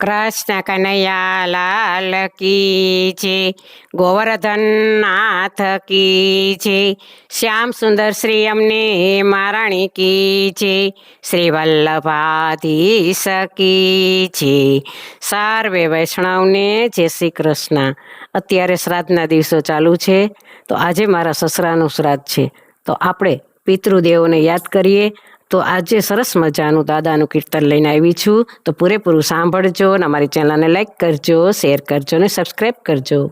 કૃષ્ણ કનૈયા લાલ કી છે ગોવર્ધન નાથ કી છે, શ્યામ સુંદર શ્રી અમને મહારાણી કી છે શ્રી વલ્લભાધીશ કી છે. સર્વે વૈષ્ણવને જય શ્રી કૃષ્ણ. અત્યારે શ્રાદ્ધના દિવસો ચાલુ છે, તો આજે મારા સસરાનું શ્રાદ્ધ છે. તો આપણે પિતૃદેવોને યાદ કરીએ તો આજે સરસ મજાનું દાદાનું કીર્તન લઈને આવી છું. તો પૂરેપૂરું સાંભળજો અને અમારી ચેનલને લાઈક કરજો, શેર કરજો અને સબસ્ક્રાઈબ કરજો.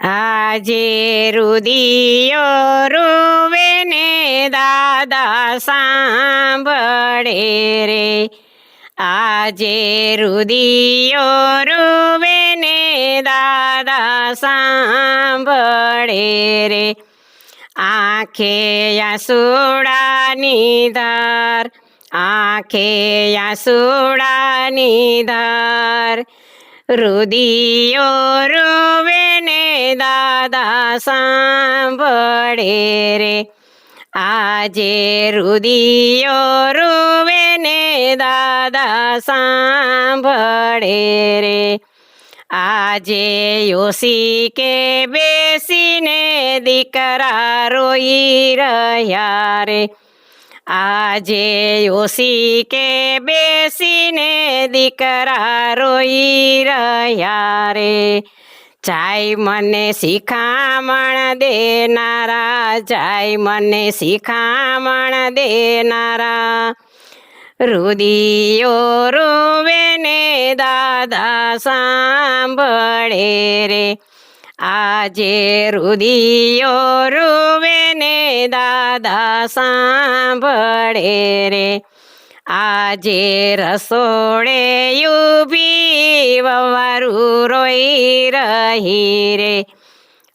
આજે રુદિયો રૂવે ને દાદા સાંભળે રે. આજે રુદિયો રૂવે ને દાદા સાંભળે રે. આંખે આસુડાની ધાર, આંખે આસુડાની ધાર. રુદિયો રોવે ને દાદા સાંભળે રે. આજે રુદિયો રોવે ને દાદા સાંભળે રે. આજે યોશી કે બેસીને દીકરા રોઈ રહ્યા રે. આજે યોશી કે બેસીને દીકરા રોઈ રહ્યા રે. જાય મને શિખામણ દેનારા, જાય મને શિખામણ દેનારા. રુદિયો રોવે ને દાદા સાંભળે રે. આજે રુદિયો રોવે ને દાદા સાંભળે રે. આજે રસોડે યુભી વવારું રોઈ રહી રે.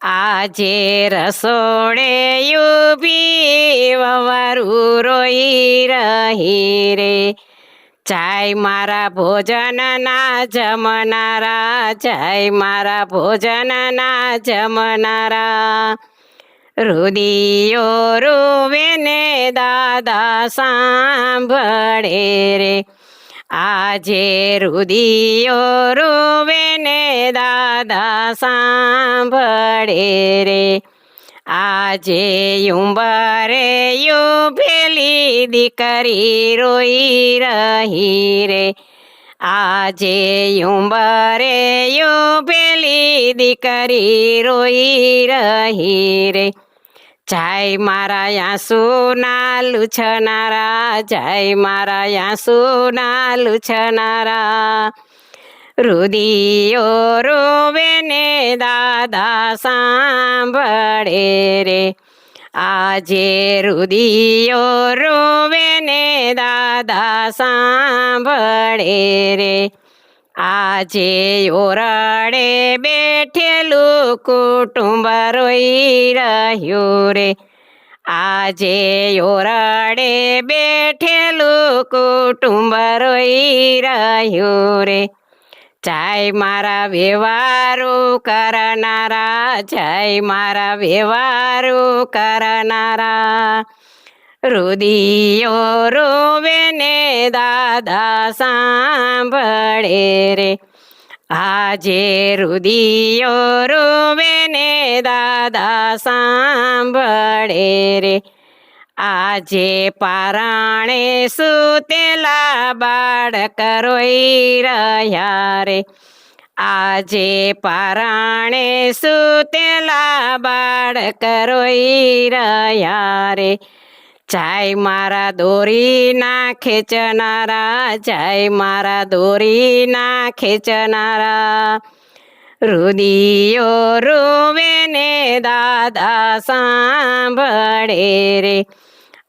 આજે રસોડે યુભી વવારું રોઈ રહી રે. જાય મારા ભોજનના જમનારા, જાય મારા ભોજનના જમનારા. રુદિયો રૂવે ને દાદા સાંભળે રે. આજે રુદિયો રૂવે ને દાદા સાંભળે રે. આજે યુંબરે યુભેલી દીકરી રોઈ રહી રે. આજે યુંબરે યુભેલી દીકરી રોઈ રહી રે. જય મારા યાસુના લુછનારા, જય મારા યાસુના લુછનારા. રુદિયો રોવે ને દાદા સાંભળે રે. આજે રુદિયો રોવે ને દાદા સાંભળે રે. આજે ઓરડે બેઠેલું કુટુંબ રોઈ રહ્યું રે. આજે ઓરડે બેઠેલું કુટુંબ રોઈ રહ્યું રે. જય મારા વ્યવહારો કરનારા, જય મારા વ્યવહારો કરનારા. રુદિયો રોવે ને દાદા સાંભળે રે આજે રુદિયો રોવે ને દાદા સાંભળે રે આજે પારાણે સુતેલા બાળક રોઈ રહ્યા રે આજે પારાણે સુતેલા બાળક રોઈ રહ્યા રે જય મારા દોરીના ખેંચનારા, જય મારા દોરીના ખેંચનારા. રુદિયો રૂવે ને દાદા સાંભળે રે.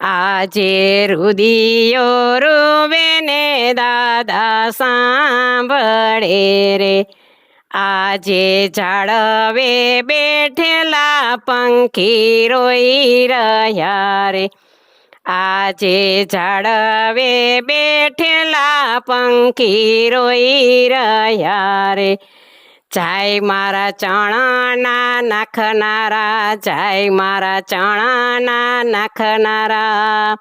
આજે રુદિયો રૂવે ને દાદા સાંભળે રે. આજે જાળવે બેઠેલા પંખી રોઈ રહ્યા રે. આજે ઝાડવે બેઠેલા પંખી રોઈ રહ્યા રે. જાય મારા ચણાના નાખનારા, જાય મારા ચણાના નાખનારા.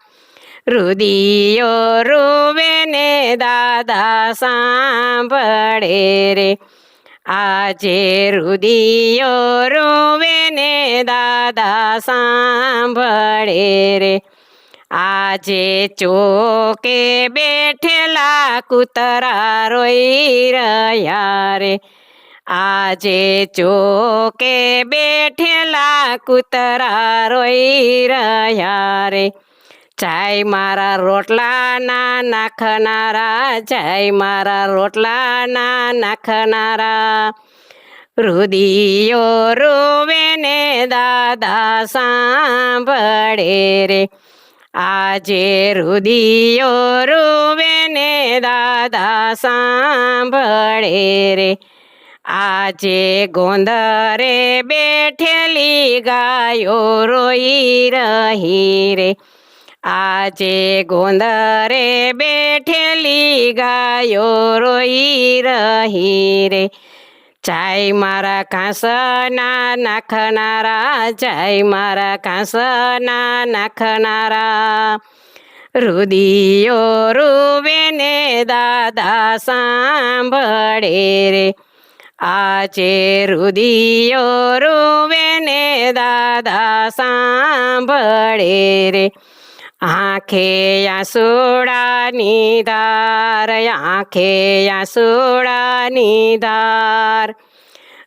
રુદિયો રૂવે ને દાદા સાંભળે રે. આજે રુદિયો રૂવે ને દાદા સાંભળે રે. આજે ચોકે બેઠેલા કૂતરા રોઈ રહ્યા રે. આજે ચોકે બેઠેલા કૂતરા રોઈ રહ્યા રે. જય મારા રોટલાના નાખનારા, જય મારા રોટલાના નાખનારા. રુદિયો રોવે ને દાદા સાંભળે રે. આજે રુદિયો રોવે ને દાદા સાંભળે રે. આજે ગોંદરે બેઠેલી ગાયો રોઈ રહી રે. આજે ગોંદરે બેઠેલી ગાયો રોઈ રહી રે. જય મારા કાંસના નાખનારા, જય મારા કાંસના નાખનારા. રુદિયો રૂવે ને દાદા સાંભળે રે. આજે રુદિયો રૂવે ને દાદા સાંભળે રે. આંખે આસુડાની ધાર આંખે આસુડાની ધાર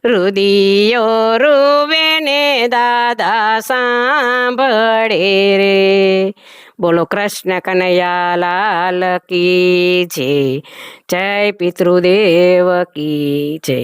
રુદિયો રૂવે ને દાદા સાંભળે રે બોલો કૃષ્ણ કનૈયા લાલ કી જય જય પિતૃદેવ કી જય